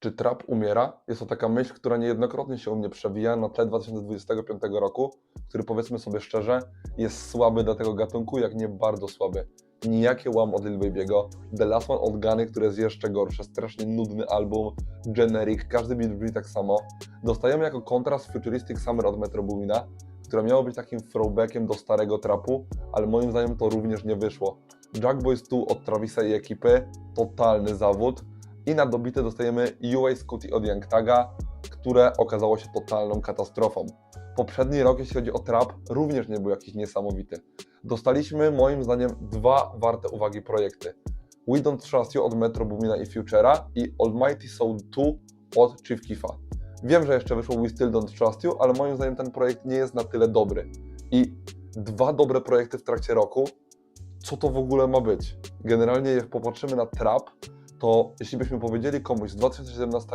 Czy trap umiera? Jest to taka myśl, która niejednokrotnie się u mnie przewija na tle 2025 roku, który powiedzmy sobie szczerze, jest słaby dla tego gatunku, jak nie bardzo słaby. Nijakie łam od Lil Baby'ego, The Last One od Gany, które jest jeszcze gorsze, strasznie nudny album, generic, każdy beat brzmi tak samo. Dostajemy jako kontrast Futuristic Summer od Metro Boomina, które miało być takim throwbackiem do starego trapu, ale moim zdaniem to również nie wyszło. Jack Boys 2 od Travisa i ekipy, totalny zawód. I na dobite dostajemy UA Scooty od Young Taga, które okazało się totalną katastrofą. Poprzedni rok, jeśli chodzi o trap, również nie był jakiś niesamowity. Dostaliśmy moim zdaniem dwa warte uwagi projekty. We Don't Trust You od Metro Boomina i Futura i Almighty Soul 2 od Chief Keefa. Wiem, że jeszcze wyszło We Still Don't Trust You, ale moim zdaniem ten projekt nie jest na tyle dobry. I dwa dobre projekty w trakcie roku, co to w ogóle ma być? Generalnie jak popatrzymy na trap, to jeśli byśmy powiedzieli komuś z 2017,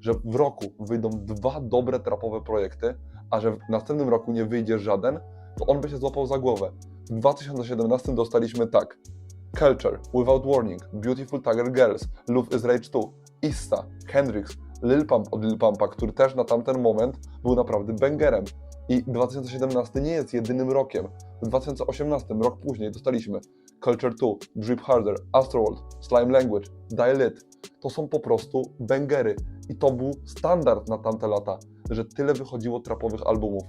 że w roku wyjdą dwa dobre trapowe projekty, a że w następnym roku nie wyjdzie żaden, to on by się złapał za głowę. W 2017 dostaliśmy tak. Culture, Without Warning, Beautiful Tiger Girls, Love is Rage 2, Issa, Hendrix, Lil Pump od Lil Pumpa, który też na tamten moment był naprawdę bangerem. I 2017 nie jest jedynym rokiem. W 2018, rok później, dostaliśmy Culture 2, Drip Harder, Astroworld, Slime Language, Die Lit. To są po prostu bangery. I to był standard na tamte lata, że tyle wychodziło trapowych albumów.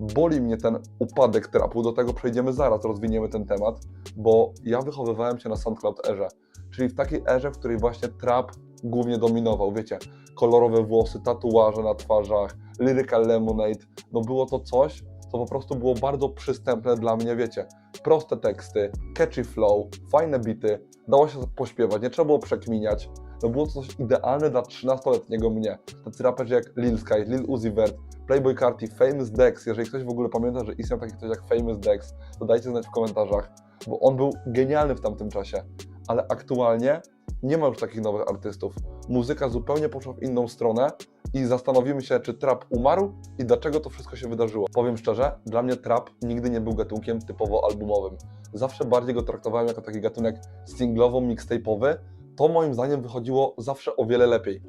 Boli mnie ten upadek trapu, do tego przejdziemy zaraz, rozwiniemy ten temat, bo ja wychowywałem się na SoundCloud erze, czyli w takiej erze, w której właśnie trap głównie dominował, wiecie, kolorowe włosy, tatuaże na twarzach, lyrical lemonade, no było to coś, co po prostu było bardzo przystępne dla mnie, wiecie, proste teksty, catchy flow, fajne bity, dało się pośpiewać, nie trzeba było przekminiać, no było to coś idealne dla 13-letniego mnie. Tacy raperzy jak Lil Sky, Lil Uzi Vert, Playboy Carti, Famous Dex, jeżeli ktoś w ogóle pamięta, że istniał taki ktoś jak Famous Dex, to dajcie znać w komentarzach, bo on był genialny w tamtym czasie, ale aktualnie nie ma już takich nowych artystów. Muzyka zupełnie poszła w inną stronę i zastanowimy się, czy trap umarł i dlaczego to wszystko się wydarzyło. Powiem szczerze, dla mnie trap nigdy nie był gatunkiem typowo albumowym. Zawsze bardziej go traktowałem jako taki gatunek singlowo-mixtape'owy. To moim zdaniem wychodziło zawsze o wiele lepiej.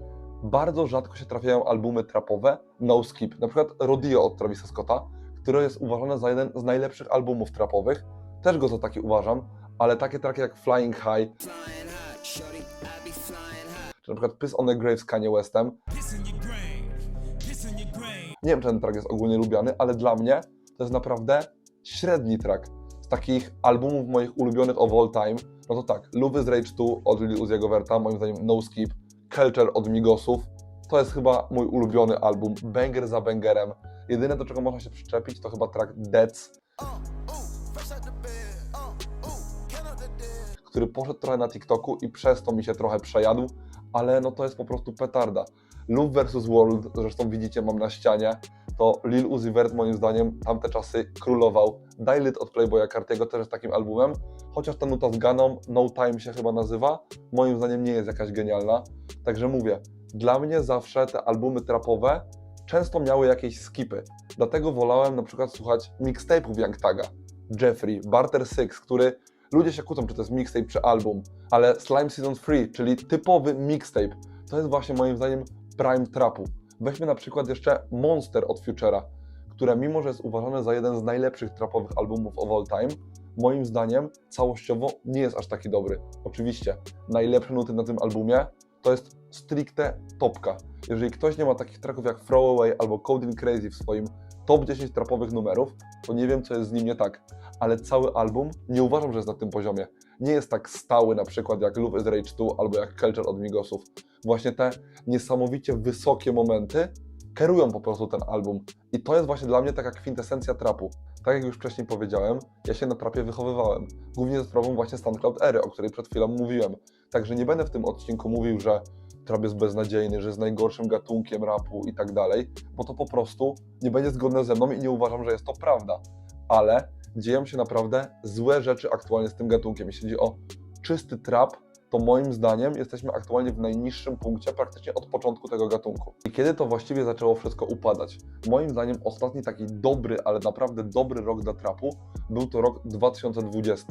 Bardzo rzadko się trafiają albumy trapowe no skip. Na przykład Rodeo od Travisa Scotta, które jest uważane za jeden z najlepszych albumów trapowych. Też go za taki uważam, ale takie traki jak Flying High, czy na przykład Piss on the Grave z Kanye Westem. Nie wiem, czy ten track jest ogólnie lubiany, ale dla mnie to jest naprawdę średni track. Z takich albumów moich ulubionych of all time, no to tak, Love is Rage 2 od Lil Uzi'ego Verta, moim zdaniem No Skip, Culture od Migosów, to jest chyba mój ulubiony album, banger za bangerem. Jedyne, do czego można się przyczepić, to chyba track Deads, który poszedł trochę na TikToku i przez to mi się trochę przejadł, ale no to jest po prostu petarda. Love vs. World, zresztą widzicie, mam na ścianie, to Lil Uzi Vert moim zdaniem tamte czasy królował. Die Lit od Playboya Cartiego też jest takim albumem, chociaż ta nuta z Ganą, No Time się chyba nazywa, moim zdaniem nie jest jakaś genialna. Także mówię, dla mnie zawsze te albumy trapowe często miały jakieś skipy, dlatego wolałem na przykład słuchać mixtape'ów Young Taga, Jeffrey, Barter Six, który ludzie się kłócą, czy to jest mixtape, czy album, ale Slime Season 3, czyli typowy mixtape, to jest właśnie moim zdaniem prime trapu. Weźmy na przykład jeszcze Monster od Futura, które mimo, że jest uważane za jeden z najlepszych trapowych albumów of all time, moim zdaniem całościowo nie jest aż taki dobry. Oczywiście, najlepsze nuty na tym albumie to jest stricte topka. Jeżeli ktoś nie ma takich tracków jak Throwaway albo Coding Crazy w swoim top 10 trapowych numerów, to nie wiem, co jest z nim nie tak. Ale cały album nie uważam, że jest na tym poziomie. Nie jest tak stały na przykład jak Love is Rage 2 albo jak Culture od Migosów. Właśnie te niesamowicie wysokie momenty kierują po prostu ten album. I to jest właśnie dla mnie taka kwintesencja trapu. Tak jak już wcześniej powiedziałem, ja się na trapie wychowywałem. Głównie za sprawą właśnie SoundCloud Ery, o której przed chwilą mówiłem. Także nie będę w tym odcinku mówił, że trap jest beznadziejny, że jest najgorszym gatunkiem rapu i tak dalej, bo to po prostu nie będzie zgodne ze mną i nie uważam, że jest to prawda. Ale dzieją się naprawdę złe rzeczy aktualnie z tym gatunkiem. Jeśli chodzi o czysty trap, to moim zdaniem jesteśmy aktualnie w najniższym punkcie praktycznie od początku tego gatunku. I kiedy to właściwie zaczęło wszystko upadać? Moim zdaniem ostatni taki dobry, ale naprawdę dobry rok dla trapu był to rok 2020.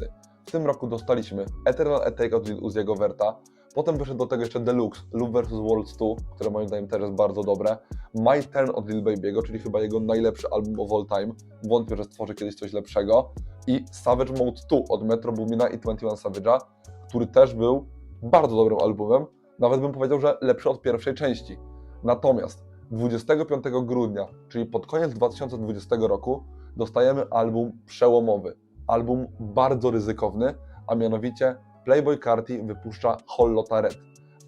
W tym roku dostaliśmy Eternal Attack od Uziego Verta, potem wyszedł do tego jeszcze Deluxe, Love vs. Worlds 2, które moim zdaniem też jest bardzo dobre, My Turn od Lil Baby'ego, czyli chyba jego najlepszy album of all time, wątpię, że stworzy kiedyś coś lepszego, i Savage Mode 2 od Metro Boomina i 21 Savage'a, który też był bardzo dobrym albumem, nawet bym powiedział, że lepszy od pierwszej części. Natomiast 25 grudnia, czyli pod koniec 2020 roku, dostajemy album przełomowy, album bardzo ryzykowny, a mianowicie Playboy Carti wypuszcza Hollota Red.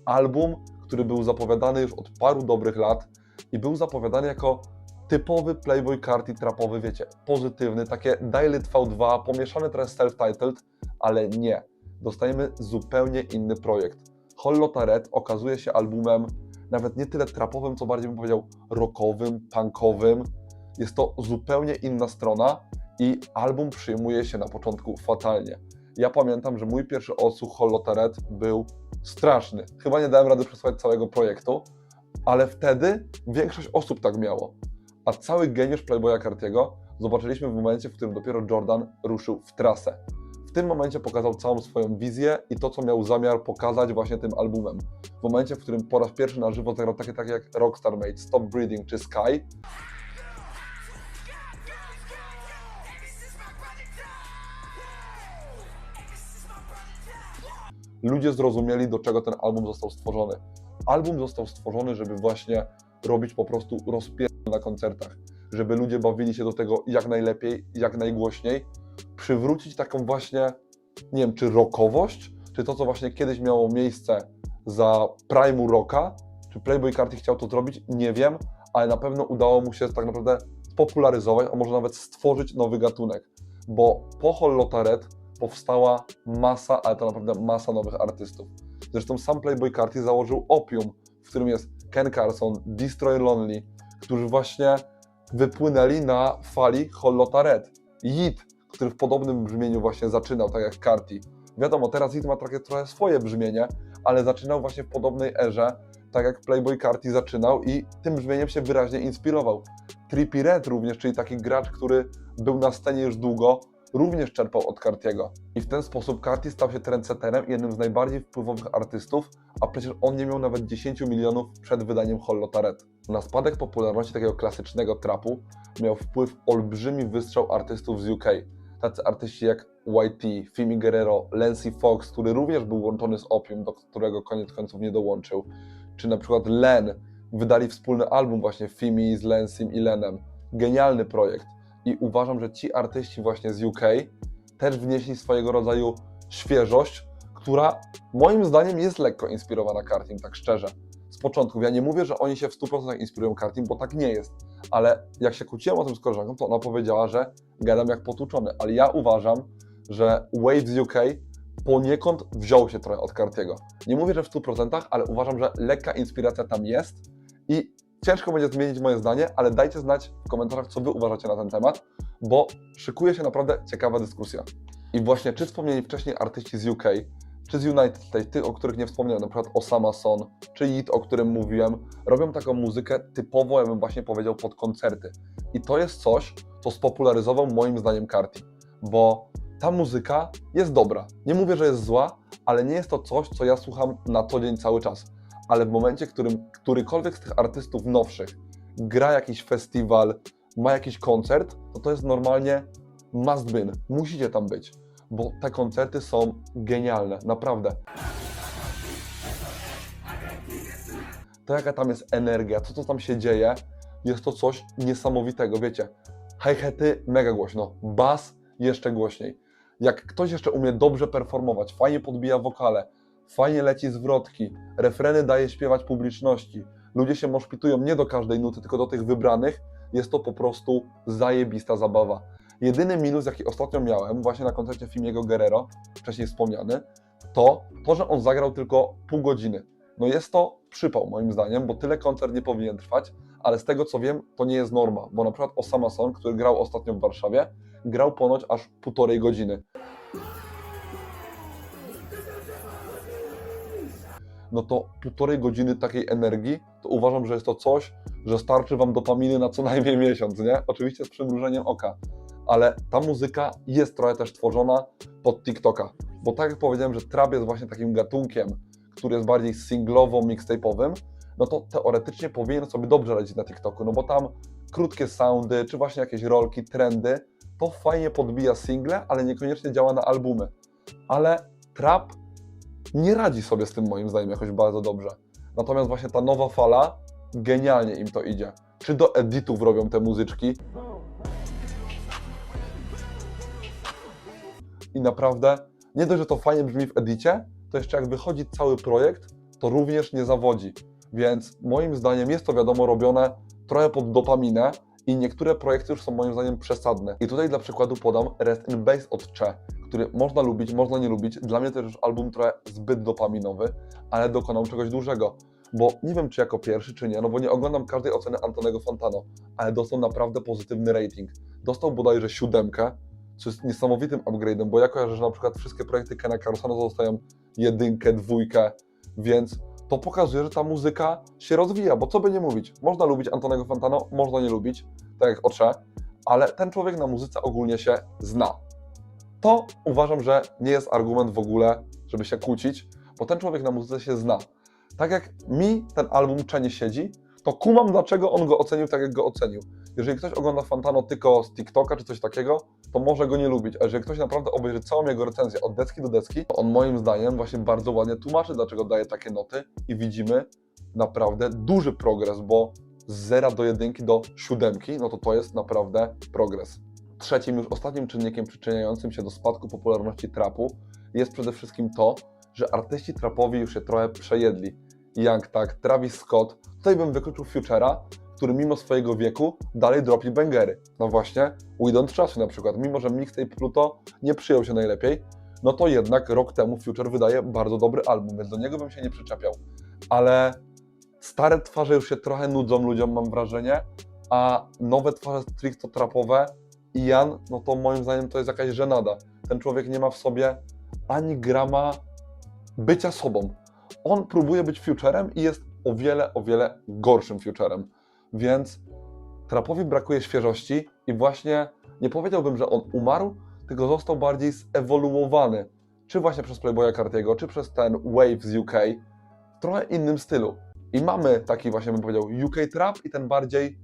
Album, który był zapowiadany już od paru dobrych lat i był zapowiadany jako typowy Playboy Carti trapowy, wiecie, pozytywny, takie Dilit V2, pomieszany teraz self-titled, ale nie. Dostajemy zupełnie inny projekt. Hollota Red okazuje się albumem nawet nie tyle trapowym, co bardziej bym powiedział rockowym, punkowym. Jest to zupełnie inna strona i album przyjmuje się na początku fatalnie. Ja pamiętam, że mój pierwszy odsłuch Hollota Red był straszny. Chyba nie dałem rady przesłać całego projektu, ale wtedy większość osób tak miało. A cały geniusz Playboya Cartiego zobaczyliśmy w momencie, w którym dopiero Jordan ruszył w trasę. W tym momencie pokazał całą swoją wizję i to, co miał zamiar pokazać właśnie tym albumem. W momencie, w którym po raz pierwszy na żywo zagrał takie, takie jak Rockstar Made, Stop Breathing czy Sky, ludzie zrozumieli, do czego ten album został stworzony. Album został stworzony, żeby właśnie robić po prostu rozpier na koncertach, żeby ludzie bawili się do tego jak najlepiej, jak najgłośniej, przywrócić taką właśnie, nie wiem, czy rockowość, czy to, co właśnie kiedyś miało miejsce za primu rocka, czy Playboy Carti chciał to zrobić, nie wiem, ale na pewno udało mu się tak naprawdę spopularyzować, a może nawet stworzyć nowy gatunek, bo po Hollota Red powstała masa, ale to naprawdę masa nowych artystów. Zresztą sam Playboy Carti założył Opium, w którym jest Ken Carson, Destroy Lonely, którzy właśnie wypłynęli na fali Hollota Red. Yit, który w podobnym brzmieniu właśnie zaczynał, tak jak Carti. Wiadomo, teraz Yit ma takie trochę swoje brzmienie, ale zaczynał właśnie w podobnej erze, tak jak Playboy Carti zaczynał i tym brzmieniem się wyraźnie inspirował. Trippie Red również, czyli taki gracz, który był na scenie już długo, również czerpał od Cartiego. I w ten sposób Carti stał się trendsetterem i jednym z najbardziej wpływowych artystów, a przecież on nie miał nawet 10 milionów przed wydaniem Hollota Red. Na spadek popularności takiego klasycznego trapu miał wpływ olbrzymi wystrzał artystów z UK. Tacy artyści jak YT, Fimi Guerrero, Lancy Fox, który również był łączony z Opium, do którego koniec końców nie dołączył, czy na przykład Len, wydali wspólny album właśnie Fimi z Lancym i Lenem. Genialny projekt i uważam, że ci artyści właśnie z UK też wnieśli swojego rodzaju świeżość, która moim zdaniem jest lekko inspirowana Kartim, tak szczerze. Z początku. Ja nie mówię, że oni się w 100% inspirują Kartim, bo tak nie jest. Ale jak się kłóciłem o tym z koleżanką, to ona powiedziała, że gadam jak potłuczony. Ale ja uważam, że Wave z UK poniekąd wziął się trochę od Cartiego. Nie mówię, że w 100%, ale uważam, że lekka inspiracja tam jest i ciężko będzie zmienić moje zdanie, ale dajcie znać w komentarzach, co Wy uważacie na ten temat, bo szykuje się naprawdę ciekawa dyskusja. I właśnie, czy wspomnieni wcześniej artyści z UK, czy z United States, tych, o których nie wspomniałem, na przykład Osama Son, czy Yit, o którym mówiłem, robią taką muzykę typowo, ja bym właśnie powiedział, pod koncerty. I to jest coś, co spopularyzował moim zdaniem Carti, bo ta muzyka jest dobra. Nie mówię, że jest zła, ale nie jest to coś, co ja słucham na co dzień cały czas. Ale w momencie, w którym którykolwiek z tych artystów nowszych gra jakiś festiwal, ma jakiś koncert, to to jest normalnie must win. Musicie tam być, bo te koncerty są genialne, naprawdę. To jaka tam jest energia, to co tam się dzieje, jest to coś niesamowitego, wiecie. Hi-haty mega głośno, bas jeszcze głośniej. Jak ktoś jeszcze umie dobrze performować, fajnie podbija wokale, fajnie leci zwrotki, refreny daje śpiewać publiczności, ludzie się moszpitują nie do każdej nuty, tylko do tych wybranych, jest to po prostu zajebista zabawa. Jedyny minus, jaki ostatnio miałem, właśnie na koncercie Fimiego Guerrero, wcześniej wspomniany, to to, że on zagrał tylko pół godziny. No jest to przypał moim zdaniem, bo tyle koncert nie powinien trwać, ale z tego co wiem, to nie jest norma, bo na przykład Osama Son, który grał ostatnio w Warszawie, grał ponoć aż półtorej godziny. No to półtorej godziny takiej energii, to uważam, że jest to coś, że starczy Wam dopaminy na co najmniej miesiąc, nie? Oczywiście z przymrużeniem oka. ale ta muzyka jest trochę też tworzona pod TikToka. Bo tak jak powiedziałem, że trap jest właśnie takim gatunkiem, który jest bardziej singlowo-mixtape'owym, no to teoretycznie powinien sobie dobrze radzić na TikToku, no bo tam krótkie soundy, czy właśnie jakieś rolki, trendy, to fajnie podbija single, ale niekoniecznie działa na albumy. Ale trap nie radzi sobie z tym moim zdaniem jakoś bardzo dobrze. Natomiast właśnie ta nowa fala, genialnie im to idzie. Czy do editów robią te muzyczki, i naprawdę nie dość, że to fajnie brzmi w edicie, to jeszcze jak wychodzi cały projekt, to również nie zawodzi. Więc moim zdaniem jest to wiadomo robione trochę pod dopaminę i niektóre projekty już są moim zdaniem przesadne. I tutaj dla przykładu podam Rest in Base od Cze, który można lubić, można nie lubić. Dla mnie to już album trochę zbyt dopaminowy, ale dokonał czegoś dużego. Bo nie wiem, czy jako pierwszy, czy nie, no bo nie oglądam każdej oceny Antonego Fantano, ale dostał naprawdę pozytywny rating. Dostał bodajże siódemkę, co jest niesamowitym upgrade'em, bo ja kojarzę, że na przykład wszystkie projekty Kena Carsona dostają jedynkę, dwójkę, więc to pokazuje, że ta muzyka się rozwija, bo co by nie mówić, można lubić Antonego Fantano, można nie lubić, tak jak Ocze, ale ten człowiek na muzyce ogólnie się zna. To uważam, że nie jest argument w ogóle, żeby się kłócić, bo ten człowiek na muzyce się zna. Tak jak mi ten album Czenie siedzi, to kumam, dlaczego on go ocenił tak, jak go ocenił. Jeżeli ktoś ogląda Fantano tylko z TikToka czy coś takiego, to może go nie lubić. A jeżeli ktoś naprawdę obejrzy całą jego recenzję od deski do deski, to on moim zdaniem właśnie bardzo ładnie tłumaczy, dlaczego daje takie noty i widzimy naprawdę duży progres, bo z zera do jedynki do siódemki, no to to jest naprawdę progres. Trzecim, już ostatnim czynnikiem przyczyniającym się do spadku popularności trapu jest przede wszystkim to, że artyści trapowi już się trochę przejedli. Young tak, Travis Scott, tutaj bym wykluczył Futura, który mimo swojego wieku dalej dropi bangery. No właśnie, We Don't Trust na przykład, mimo że mixtape Pluto nie przyjął się najlepiej, no to jednak rok temu Future wydaje bardzo dobry album, więc do niego bym się nie przyczepiał. Ale stare twarze już się trochę nudzą ludziom, mam wrażenie, a nowe twarze stricto trapowe i Jan, no to moim zdaniem to jest jakaś żenada. Ten człowiek nie ma w sobie ani grama bycia sobą. On próbuje być futurem i jest o wiele, o wiele gorszym futurem. Więc trapowi brakuje świeżości i właśnie nie powiedziałbym, że on umarł, tylko został bardziej zewoluowany. Czy właśnie przez Playboya Cartiego, czy przez ten Wave z UK, w trochę innym stylu. I mamy taki właśnie, bym powiedział, UK trap i ten bardziej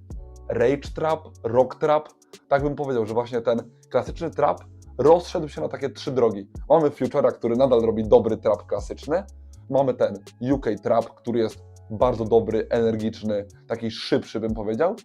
rage trap, rock trap. Tak bym powiedział, że właśnie ten klasyczny trap rozszedł się na takie trzy drogi. Mamy Futura, który nadal robi dobry trap klasyczny. Mamy ten UK trap, który jest bardzo dobry, energiczny, taki szybszy bym powiedział.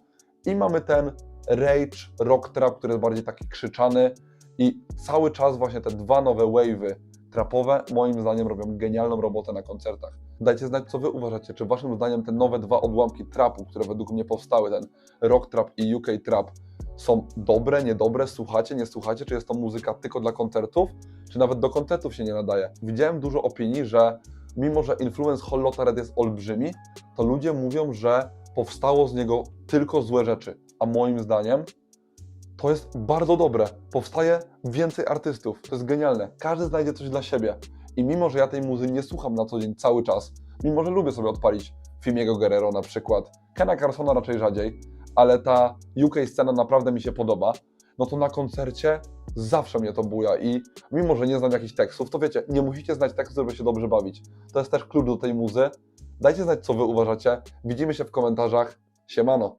I mamy ten rage, rock trap, który jest bardziej taki krzyczany i cały czas właśnie te dwa nowe wave'y trapowe moim zdaniem robią genialną robotę na koncertach. Dajcie znać, co wy uważacie, czy waszym zdaniem te nowe dwa odłamki trapu, które według mnie powstały, ten rock trap i UK trap, są dobre, niedobre, słuchacie, nie słuchacie, czy jest to muzyka tylko dla koncertów, czy nawet do koncertów się nie nadaje. Widziałem dużo opinii, że mimo, że influence Hollota Red jest olbrzymi, to ludzie mówią, że powstało z niego tylko złe rzeczy. A moim zdaniem to jest bardzo dobre. Powstaje więcej artystów. To jest genialne. Każdy znajdzie coś dla siebie. I mimo, że ja tej muzy nie słucham na co dzień cały czas, mimo, że lubię sobie odpalić Fimiego Guerrero na przykład, Kena Carsona raczej rzadziej, ale ta UK scena naprawdę mi się podoba, no to na koncercie zawsze mnie to buja i mimo, że nie znam jakichś tekstów, to wiecie, nie musicie znać tekstów, żeby się dobrze bawić. To jest też klucz do tej muzy. Dajcie znać, co wy uważacie. Widzimy się w komentarzach. Siemano.